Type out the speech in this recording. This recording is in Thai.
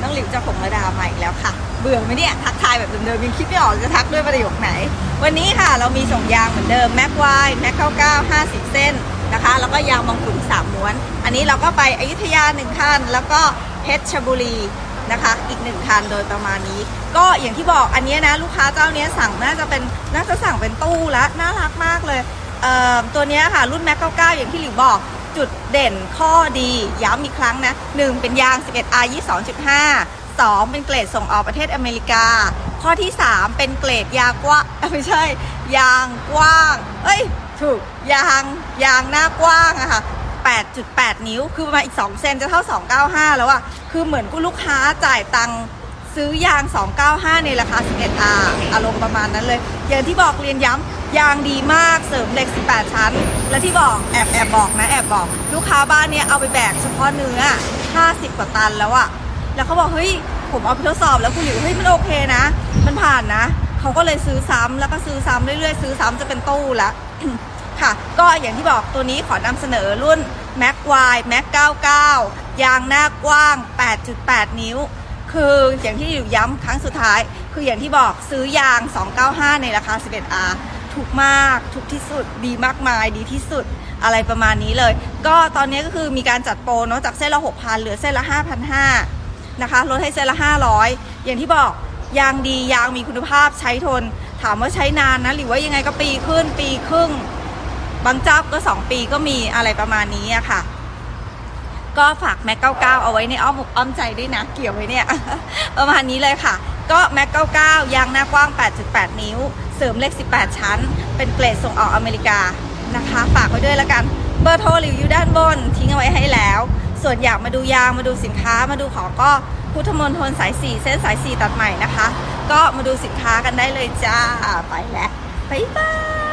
น้องหลิวจะผมระดามาอีกแล้วค่ะ เบื่อไหมเนี่ย ทักทายแบบเดิมๆยังคิดไม่ออกจะทักด้วยประโยคไหน วันนี้ค่ะเรามีส่งยางเหมือนเดิมแม็กไวแม็กเก้าเก้าห้าสิบเส้นนะคะ แล้วก็ยางบางขุนสามม้วน อันนี้เราก็ไปอยุธยาหนึ่งคัน แล้วก็เพชรชบุรีนะคะอีกหนึ่งคันโดยประมาณนี้ ก็อย่างที่บอกอันเนี้ยนะลูกค้าเจ้าเนี้ยสั่งน่าจะเป็นน่าจะสั่งเป็นตู้ล้วน่ารักมากเลยเอ่อตัวเนี้ยค่ะรุ่นแม็กเก้าเก้าอย่างที่หลิวบอก จุดเด่นข้อดีย้ำอีกครั้งนะ 1 เป็นยาง 11R 22.5 2 เป็นเกรดส่งออกประเทศอเมริกา ข้อที่ 3 เป็นเกรดยางกว้างไม่ใช่ ยางกว้าง เอ้ย ถูก ยางยางหน้ากว้างอะค่ะ8.8 นิ้ว คือประมาณอีก 2 เซนจะเท่า 295 แล้วอะคือเหมือนกูลูกค้าจ่ายตังค์ซื้อยาง 295 ในราคา 11R อารมณ์ประมาณนั้นเลย อย่างที่บอกเรียนย้ำ ยางดีมาก เสริมเหล็ก 18 ชั้น และที่บอกแอบแอบบอก บอก ลูกค้าบ้านเนี้ยเอาไปแบกเฉพาะเนื้อ 50 กว่าตันแล้วอะแล้วเขาบอกเฮ้ยผมเอาไปทดสอบแล้วคุณหลิวเฮ้ยมันโอเคนะ มันผ่านนะเขาก็เลยซื้อซ้ำแล้วก็ซื้อซ้ำเรื่อยๆ ซื้อซ้ำจะเป็นตู้ละค่ะ ก็อย่างที่บอกตัวนี้ขอนำเสนอรุ่น Mac Y Mac 99 ยางหน้ากว้าง 8.8 นิ้ว คืออย่างที่อยู่ย้ำครั้งสุดท้าย คืออย่างที่บอกซื้อยาง 295 ในราคา 11R ถูกมากถูกที่สุด ดีมากมายดีที่สุดอะไรประมาณนี้เลย ก็ตอนนี้ก็คือมีการจัดโปรเนาะจากเส้นละ 6,000 เหลือเส้นละ 5,500นะคะลดให้เส้นละ 500 อย่างที่บอกยางดียางมีคุณภาพใช้ทน ถามว่าใช้นานนะหรือว่ายังไงก็ปีขึ้นปีครึ่ง บางเจ้าก็ 2 ปีก็มีอะไรประมาณนี้อะค่ะ ก็ฝากแม็ก99เอาไว้ในอ้อมอกอ้อมใจด้วยนะ เกี่ยวไว้เนี่ย ประมาณนี้เลยค่ะ ก็แม็ก99ยางหน้ากว้าง 8.8 นิ้ว เสริมเล็ก18 ชั้น เป็นเกรดส่งออกอเมริกานะคะ ฝากไว้ด้วยแล้วกัน เบอร์โทรหลิวอยู่ด้านบน ทิ้งเอาไว้ให้แล้ว ส่วนอยากมาดูยางมาดูสินค้ามาดูของก็พุทธมณฑลสาย 4 เส้นสาย 4 ตัดใหม่นะคะ ก็มาดูสินค้ากันได้เลยจ้าไปแล้วบ๊ายบาย